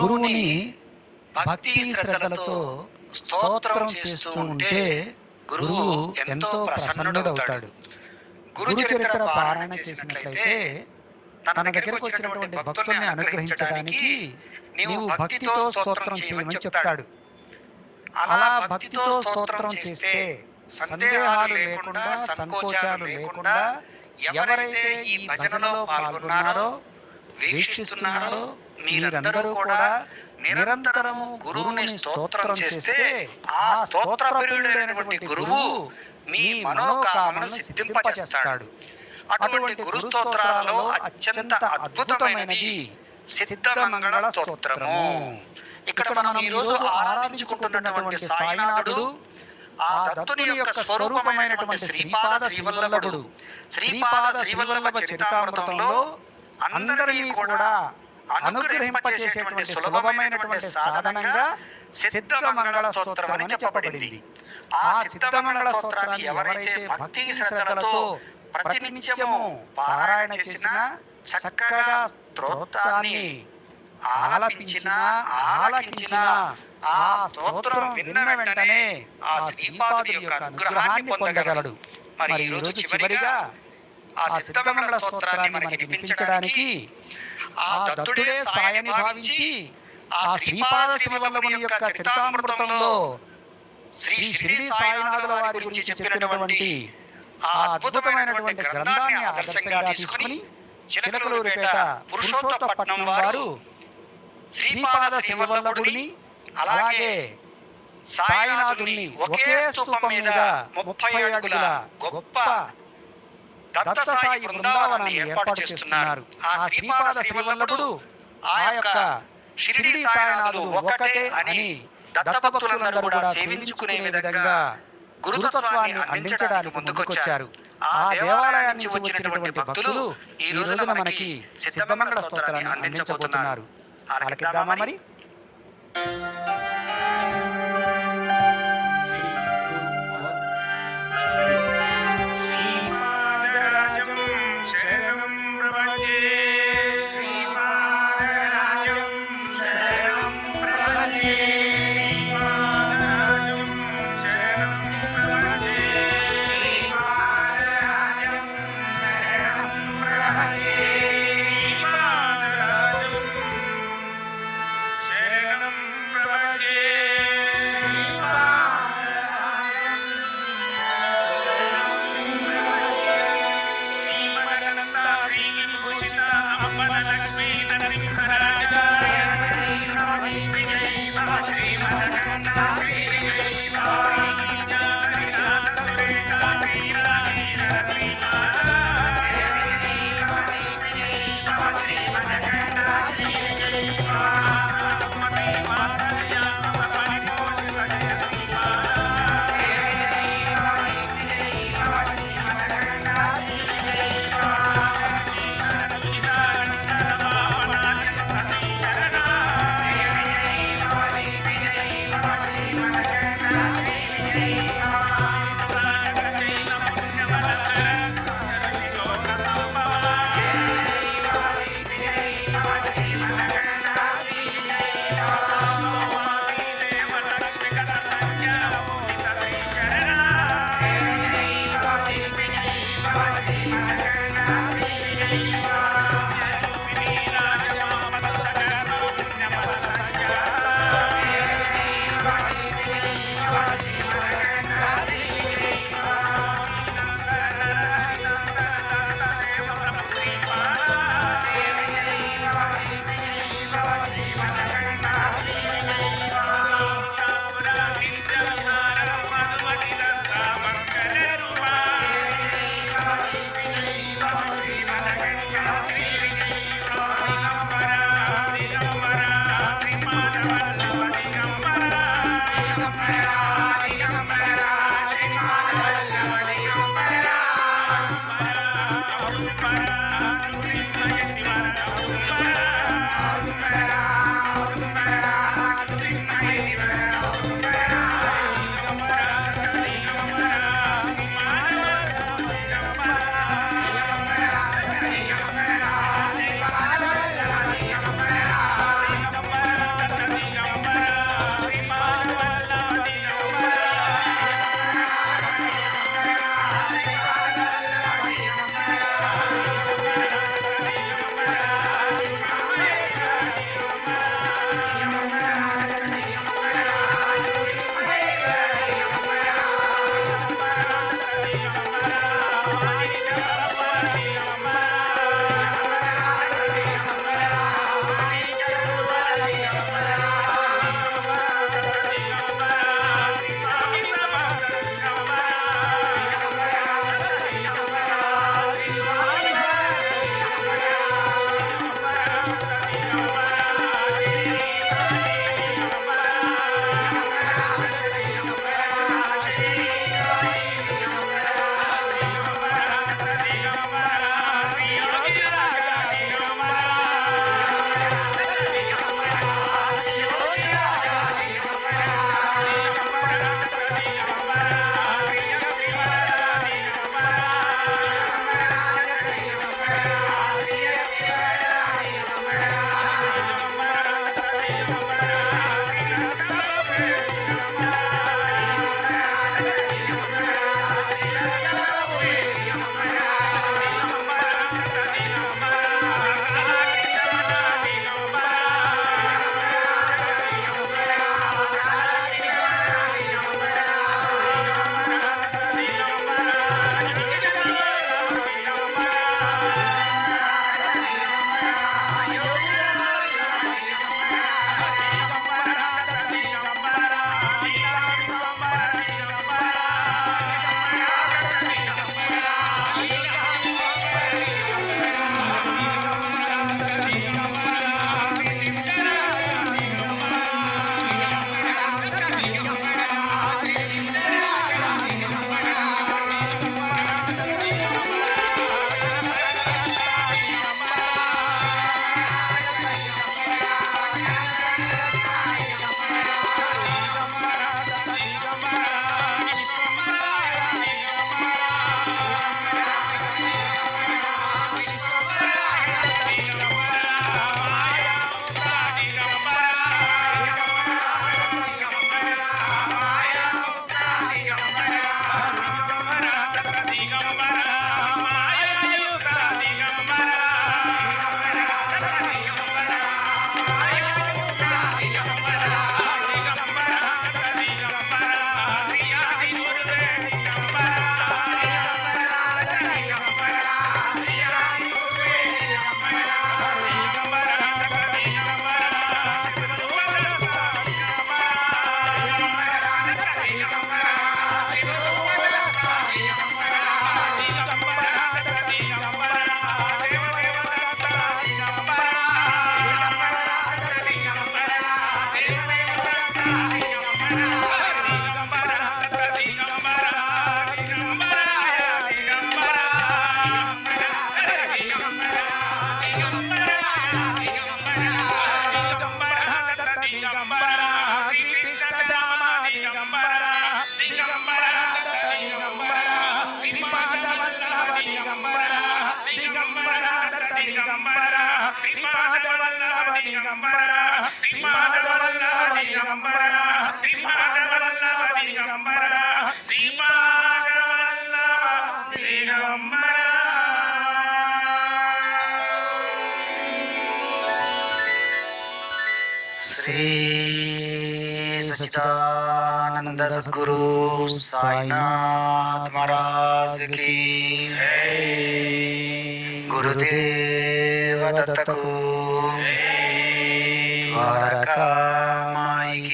గురువుని భక్తి శ్రద్ధలతో స్తోత్రం చేస్తూ ఉంటే గురువు ఎంతో ప్రసన్నుడవుతాడు. గురు చరిత్ర పారాయణ చేసినట్లయితే తన దగ్గరకు వచ్చినటువంటి భక్తుల్ని అనుగ్రహించడానికి నీవు భక్తితో స్తోత్రం చేయమని చెప్తాడు. అలా భక్తితో స్తోత్రం చేస్తే సందేహాలు లేకుండా సంకోచాలు లేకుండా ఎవరైతే ఈ భజనలో పాల్గొన్నారో వీక్షిస్తున్నారో మీరందరూ కూడా నిరంతరము గురువుని స్తోత్రం చేస్తే ఆ స్తోత్రప్రియుడైనటువంటి గురువు మీ మనోకామను సిద్ధింపచేస్తాడు అటువంటి గురు స్తోత్రాలలో అత్యంత అద్భుతమైనది సిద్ధమంగళ స్తోత్రము. ఇక్కడ మనం ఈరోజు ఆరాధించుకుంటున్నటువంటి సాయినాథుడు ఆ దత్తుని యొక్క స్వరూపమైనటువంటి శ్రీపాద శ్రీవల్లభుడు. శ్రీపాద శ్రీవల్లభ చరితామృతంలో అందరినీ కూడా అనుగ్రహింపచేసేటువంటి సులభమైనటువంటి సాధనంగా సిద్ధమంగళ స్తోత్రం అని చెప్పబడింది. ఆ సిద్ధమంగళ స్తోత్రాన్ని ఎవరైతే భక్తి శ్రద్ధలతో ప్రతినిత్యము పారాయణ చేసినా చక్కగా స్తోత్రాన్ని ఆలపించిన ఆలకించిన ఆ స్తోత్రం విన్న వెంటనే ఆ శ్రీపాదుడి యొక్క అనుగ్రహాన్ని పొందగలడు. మరి ఈ రోజు చివరిగా ఆ సిద్ధమంగళ స్తోత్రాన్ని మనకి వినిపించడానికి ఆ దత్తుడే సాయని భావించి ఆ శ్రీపాద శ్రీవల్లభుని యొక్క చరితామృతంలో శ్రీ షిరిడి సాయినాథుల వారి గురించి చెప్పినటువంటి ఆ అద్భుతమైనటువంటి గ్రంథాన్ని ఆదర్శంగా తీసుకుని చిలకలూరిపేట పురుషోత్తపట్నం వారు శ్రీపాద శివవల్లభుడిని అలాగే సాయినాథుని ఒకే స్తూపం మీద ముప్పై అడుగుల గొప్ప దత్త సాయి బృందావనాన్ని ఏర్పాటు చేస్తున్నారు. ఆ శ్రీపాద శ్రీవల్లభుడు ఆ యొక్క షిరిడి సాయినాథుడు ఒకటే అని దత్తభక్తులందరూ కూడా సేవించుకునే విధంగా గురుతత్వాన్ని అందించడానికి ముందుకొచ్చారు. ఆ దేవాలయాన్ని నుంచి వచ్చినటువంటి భక్తులు ఈ రోజున మనకి సిద్ధమంగళ స్తోత్రాన్ని అందించబోతున్నారు. ఆలకిద్దామా మరి? Thank you. para, para, Shri Sachidanand सदगुरु साईनाथ महाराज की गुरुदेव दत्त द्वारकामायिकी